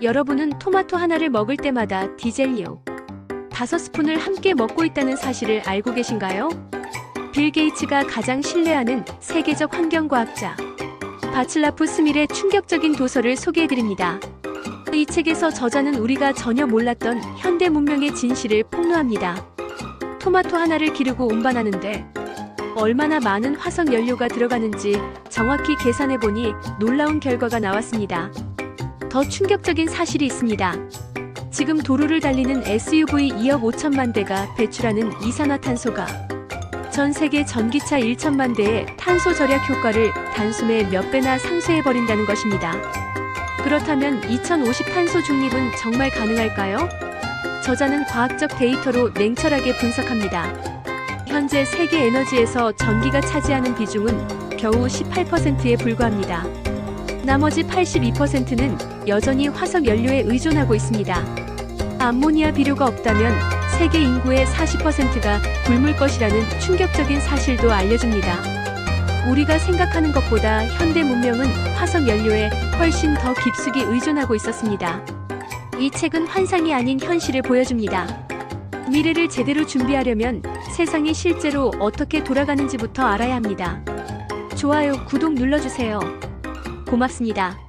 여러분은 토마토 하나를 먹을 때마다 디젤료 다섯 스푼을 함께 먹고 있다는 사실을 알고 계신가요? 빌 게이츠가 가장 신뢰하는 세계적 환경과학자 바칠라프 스밀의 충격적인 도서를 소개해드립니다. 이 책에서 저자는 우리가 전혀 몰랐던 현대 문명의 진실을 폭로합니다. 토마토 하나를 기르고 운반하는데 얼마나 많은 화석 연료가 들어가는지 정확히 계산해보니 놀라운 결과가 나왔습니다. 더 충격적인 사실이 있습니다. 지금 도로를 달리는 SUV 2억 5천만 대가 배출하는 이산화탄소가 전 세계 전기차 1천만 대의 탄소 절약 효과를 단숨에 몇 배나 상쇄해버린다는 것입니다. 그렇다면 2050 탄소 중립은 정말 가능할까요? 저자는 과학적 데이터로 냉철하게 분석합니다. 현재 세계 에너지에서 전기가 차지하는 비중은 겨우 18%에 불과합니다. 나머지 82%는 여전히 화석 연료에 의존하고 있습니다. 암모니아 비료가 없다면 세계 인구의 40%가 굶을 것이라는 충격적인 사실도 알려줍니다. 우리가 생각하는 것보다 현대 문명은 화석 연료에 훨씬 더 깊숙이 의존하고 있었습니다. 이 책은 환상이 아닌 현실을 보여줍니다. 미래를 제대로 준비하려면 세상이 실제로 어떻게 돌아가는지부터 알아야 합니다. 좋아요, 구독 눌러주세요. 고맙습니다.